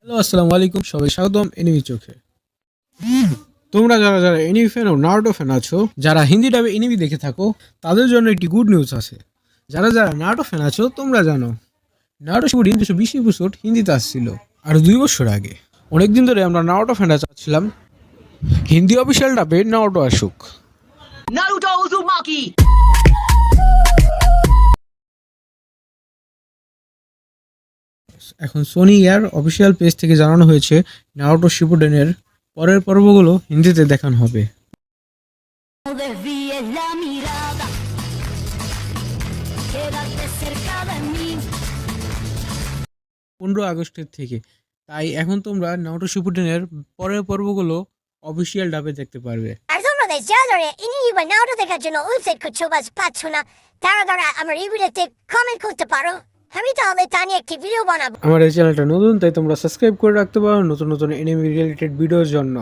Hello আসসালামু সবাই স্বাগতম এনিমি চোখে। তোমরা যারা যারা এনিমি ফ্যান ও নারুটো ফ্যান আছো, যারা হিন্দি ডাবে এনিমি দেখে থাকো, তাদের জন্য একটি গুড নিউজ আছে। যারা যারা নারুটো ফ্যান আছো, তোমরা জানো নারুটো শুটিং দুশো বিশ এপিসোড হিন্দিতে আসছিল, আর দুই বছর আগে। অনেকদিন ধরে আমরা নারুটো ফ্যানরা চাচ্ছিলাম হিন্দি অফিসিয়াল ডাবে নারুটো আসুক। Naruto Uzumaki! এখন সোনি ইয়ার অফিসিয়াল পেজ থেকে জানানো হয়েছে নারুটো শিপুডেনের পরের পর্বগুলো হিন্দিতে দেখানো হবে. পনেরো আগস্টের থেকে। তাই এখন তোমরা নারুটো শিপুডেনের পরের পর্বগুলো অফিসিয়াল ডাবে দেখতে পারবে। তোমরা যা ধরে ইবা নাওটা দেখার জন্য ওয়েবসাইট করছ বাস পাচ্ছ না, তারা তারা আমার ভিডিওতে কমেন্ট করতে পারো। আমি তাহলে তা একটি ভিডিও বানাবো। আমার এই চ্যানেলটা নতুন, তাই তোমরা সাবস্ক্রাইব করে রাখতে পারো নতুন নতুন এনিমি রিলেটেড ভিডিওর জন্য।